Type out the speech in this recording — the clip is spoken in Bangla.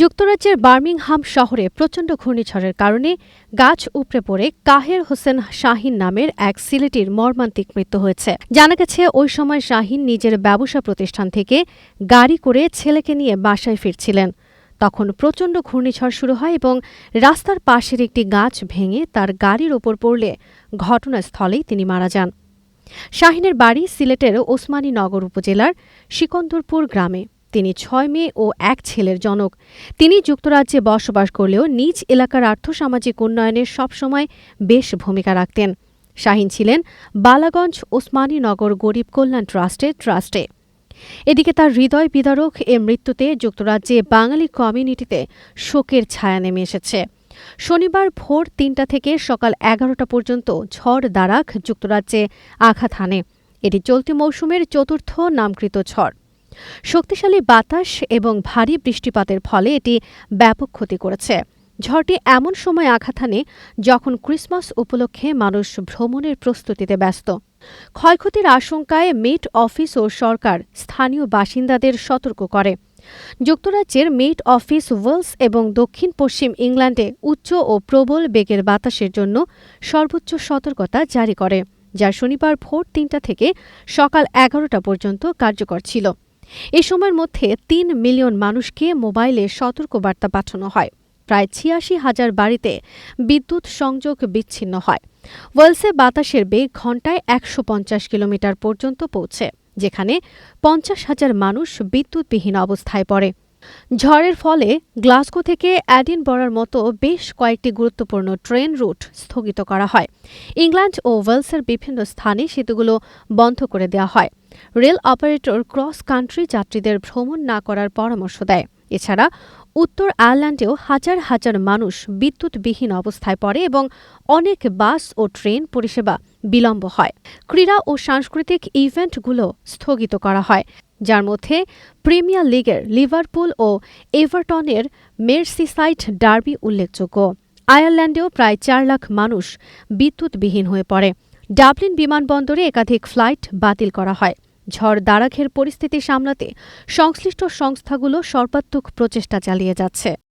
যুক্তরাজ্যের বার্মিংহাম শহরে প্রচণ্ড ঘূর্ণিঝড়ের কারণে গাছ উপড়ে পড়ে কাহের হোসেন শাহিন নামের এক সিলেটির মর্মান্তিক মৃত্যু হয়েছে। জানা গেছে, ওই সময় শাহিন নিজের ব্যবসা প্রতিষ্ঠান থেকে গাড়ি করে ছেলেকে নিয়ে বাসায় ফিরছিলেন। তখন প্রচণ্ড ঘূর্ণিঝড় শুরু হয় এবং রাস্তার পাশের একটি গাছ ভেঙে তার গাড়ির ওপর পড়লে ঘটনাস্থলেই তিনি মারা যান। শাহিনের বাড়ি সিলেটের ওসমানী নগর উপজেলার সিকন্দরপুর গ্রামে। তিনি ছয় মেয়ে ও এক ছেলের জনক। তিনি যুক্তরাজ্যে বসবাস করলেও নিজ এলাকার আর্থসামাজিক উন্নয়নে সবসময় বেশ ভূমিকা রাখতেন। শাহিন ছিলেন বালাগঞ্জ ওসমানী নগর গরিব কল্যাণ ট্রাস্টের ট্রাস্টে। এদিকে তার হৃদয় বিদারক এ মৃত্যুতে যুক্তরাজ্যে বাঙালি কমিউনিটিতে শোকের ছায়া নেমে এসেছে। শনিবার ভোর তিনটা থেকে সকাল এগারোটা পর্যন্ত ঝড় দ্বারাক যুক্তরাজ্যে আঘাত হানে। এটি চলতি মৌসুমের চতুর্থ নামকৃত ঝড়। শক্তিশালী বাতাস এবং ভারী বৃষ্টিপাতের ফলে এটি ব্যাপক ক্ষতি করেছে। ঝড়টি এমন সময় আঘাত হানে যখন ক্রিসমাস উপলক্ষে মানুষ ভ্রমণের প্রস্তুতিতে ব্যস্ত। ক্ষয়ক্ষতির আশঙ্কায় মেট অফিস ও সরকার স্থানীয় বাসিন্দাদের সতর্ক করে। যুক্তরাজ্যের মেট অফিস ওয়েলস এবং দক্ষিণ পশ্চিম ইংল্যান্ডে উচ্চ ও প্রবল বেগের বাতাসের জন্য সর্বোচ্চ সতর্কতা জারি করে, যা শনিবার ভোর তিনটা থেকে সকাল এগারোটা পর্যন্ত কার্যকর ছিল। এ সময়ের মধ্যে তিন মিলিয়ন মানুষকে মোবাইলে সতর্কবার্তা পাঠানো হয়। প্রায় ছিয়াশি হাজার বাড়িতে বিদ্যুৎ সংযোগ বিচ্ছিন্ন হয়। ওয়েলসে বাতাসের বেগ ঘণ্টায় একশো পঞ্চাশ কিলোমিটার পর্যন্ত পৌঁছে, যেখানে পঞ্চাশ হাজার মানুষ বিদ্যুৎবিহীন অবস্থায় পড়ে। ঝড়ের ফলে গ্লাসগো থেকে অ্যাডিনবরার মতো বেশ কয়েকটি গুরুত্বপূর্ণ ট্রেন রুট স্থগিত করা হয়। ইংল্যান্ড ও ওয়েলসের বিভিন্ন স্থানে সেতুগুলো বন্ধ করে দেওয়া হয়। রেল অপারেটর ক্রস কান্ট্রি যাত্রীদের ভ্রমণ না করার পরামর্শ দেয়। এছাড়া উত্তর আয়ারল্যান্ডেও হাজার হাজার মানুষ বিদ্যুৎবিহীন অবস্থায় পড়ে এবং অনেক বাস ও ট্রেন পরিষেবা বিলম্ব হয়। ক্রীড়া ও সাংস্কৃতিক ইভেন্টগুলো স্থগিত করা হয়। যার মধ্যে প্রিমিয়ার লিগের লিভারপুল ও এভারটনের মেরসিসাইড ডার্বি উল্লেখযোগ্য। আয়ারল্যান্ডেও প্রায় চার লাখ মানুষ বিদ্যুৎবিহীন হয়ে পড়ে। ডাবলিন বিমানবন্দরে একাধিক ফ্লাইট বাতিল করা হয়। ঝড় দ্বারাঘের পরিস্থিতি সামলাতে সংশ্লিষ্ট সংস্থাগুলো সর্বাত্মক প্রচেষ্টা চালিয়ে যাচ্ছে।